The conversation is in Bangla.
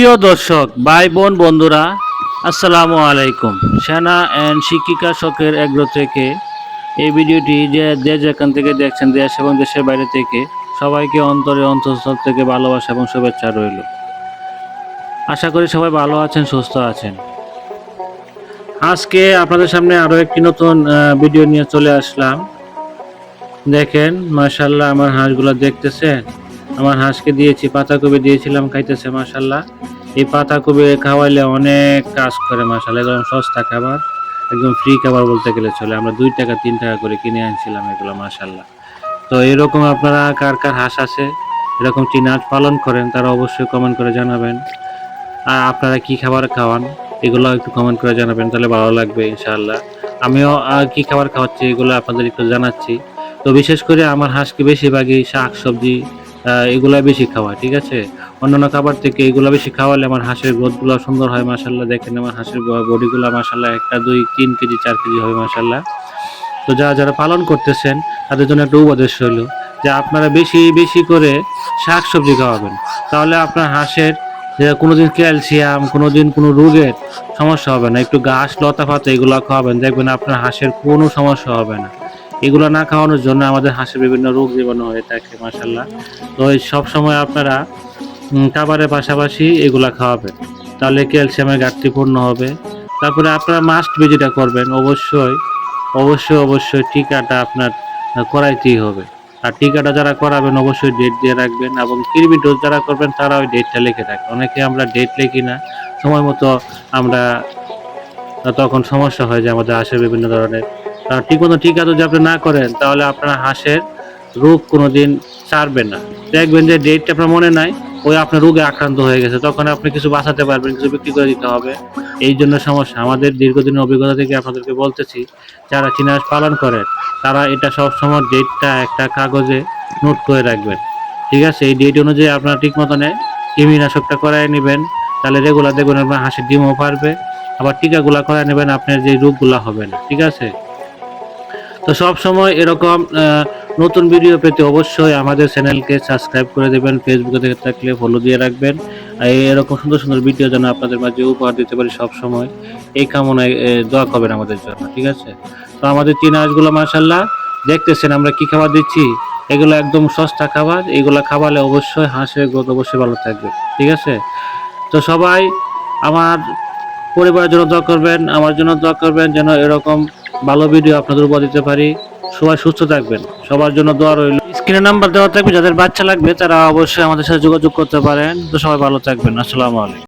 প্রিয় দর্শক ভাই বোন বন্ধুরা, আসসালামু আলাইকুম। সেনা অ্যান্ড শিক্ষিকা শখের এগ্রো থেকে এই ভিডিওটি যে যে যেখান থেকে দেখছেন, দেশ এবং দেশের বাইরে থেকে, সবাইকে অন্তরে অন্তঃস্থল থেকে ভালোবাসা এবং শুভেচ্ছা রইল। আশা করি সবাই ভালো আছেন, সুস্থ আছেন। আজকে আপনাদের সামনে আরও একটি নতুন ভিডিও নিয়ে চলে আসলাম। দেখেন মাশাল্লাহ আমার হাঁসগুলো দেখতেছেন? আমার হাঁসকে দিয়েছি, পাতাকপি দিয়েছিলাম, খাইতেছে মাশাল্লাহ। এই পাতাকপি খাওয়াইলে অনেক কাজ করে মাশাল্লাহ, একদম সস্তা খাবার, একদম ফ্রি খাবার বলতে গেলে চলে। আমরা দুই টাকা, তিন টাকা করে কিনে আনছিলাম এগুলো মাশাল্লাহ। তো এরকম আপনারা কার কার হাঁস আছে, এরকম চিনাজ পালন করেন, তারা অবশ্যই কমেন্ট করে জানাবেন। আর আপনারা কি খাবার খাওয়ান, এগুলো একটু কমেন্ট করে জানাবেন, তাহলে ভালো লাগবে ইনশাআল্লাহ। আমিও কি খাবার খাওয়াচ্ছি, এগুলো আপনাদের একটু জানাচ্ছি। তো বিশেষ করে আমার হাঁসকে বেশিরভাগই শাক সবজি এগুলা বেশি খাওয়া, ঠিক আছে? অন্যান্য খাবার থেকে এগুলো বেশি খাওয়ালে আমার হাঁসের গ্রোথগুলো সুন্দর হয় মাসাল্লাহ দেখেন আমার হাঁসের বডিগুলো মাসাল্লাহ একটা, দুই, তিন কেজি, চার কেজি হয় মাসাল্লাহ তো যারা যারা পালন করতেছেন, তাদের জন্য একটা উপদেশ হইল যে আপনারা বেশি বেশি করে শাক সবজি খাওয়াবেন। তাহলে আপনার হাঁসের কোনো দিন ক্যালসিয়াম কোনো দিন কোনো রোগের সমস্যা হবে না। একটু ঘাস লতা পাতা এগুলো খাওয়াবেন, দেখবেন আপনার হাঁসের কোনো সমস্যা হবে না। এগুলো না খাওয়ানোর জন্য আমাদের হাঁসের বিভিন্ন রোগ জীবাণু হয়ে থাকে মাসাল্লাহ তো সব সময় আপনারা খাবারের পাশাপাশি এগুলা খাওয়াবেন। তাহলে ক্যালসিয়ামের ঘাটতি পূর্ণ হবে। তারপরে আপনারা মাস্ট বি যেটা করবেন, অবশ্যই অবশ্যই অবশ্যই টিকাটা আপনার করাইতেই হবে। আর টিকাটা যারা করাবেন, অবশ্যই ডেট দিয়ে রাখবেন এবং কৃমি ডোজ যারা করবেন তারা ওই ডেটটা লিখে রাখবেন। অনেকে আমরা ডেট লিখি না, সময় মতো আমরা, তখন সমস্যা হয় যে আমাদের হাঁসের বিভিন্ন ধরনের কারণ ঠিক মতো টিকা যদি আপনি না করেন, তাহলে আপনার হাঁসের রোগ কোনোদিন ছাড়বে না। দেখবেন যে ডেটটা আপনার মনে নাই, ওই আপনার রোগে আক্রান্ত হয়ে গেছে। তখন আপনি কিছু বাঁচাতে পারবেন, কিছু বিক্রি করে দিতে হবে। এই জন্য সমস্যা। আমাদের দীর্ঘদিনের অভিজ্ঞতা থেকে আপনাদেরকে বলতেছি, যারা চিনাস পালন করেন, তারা এটা সবসময় ডেটটা একটা কাগজে নোট করে রাখবেন। ঠিক আছে? এই ডেট অনুযায়ী আপনারা ঠিক মতনে কৃমিনাশকটা করাই নেবেন। তাহলে রেগুলার দেখবেন আপনার হাঁসের ডিমও পারবে, আবার টিকাগুলা করায় নেবেন, আপনার যে রোগগুলা হবে না। ঠিক আছে? তো সব সময় এরকম নতুন ভিডিও পেতে অবশ্যই আমাদের চ্যানেলকে সাবস্ক্রাইব করে দেবেন ফেসবুকে থেকে থাকলে ফলো দিয়ে রাখবেন। আর এরকম সুন্দর সুন্দর ভিডিও যেন আপনাদের মাঝে উপহার দিতে পারি সব সময়, এই কামনায় দোয়া করবেন আমাদের জন্য, ঠিক আছে? তো আমাদের চীনা হাঁসগুলো মাসাল্লাহ দেখতেছেন আমরা কি খাবার দিচ্ছি? এগুলো একদম সস্তা খাবার, এগুলো খাওয়ালে অবশ্যই হাঁসের গ্রোথ অবশ্যই ভালো থাকবে, ঠিক আছে? তো সবাই আমার পরিবারের জন্য দোয়া করবেন, আমার জন্য দোয়া করবেন, যেন এরকম ভালো ভিডিও আপনাদের উপর দিতে পারি। সবাই সুস্থ থাকবেন। সবার জন্য দোয়া রইল। স্ক্রিনের নাম্বার দেওয়া থাকবে, যাদের বাচ্চা লাগবে, তারা অবশ্যই আমাদের সাথে যোগাযোগ করতে পারেন। তো সবাই ভালো থাকবেন। আসসালামু আলাইকুম।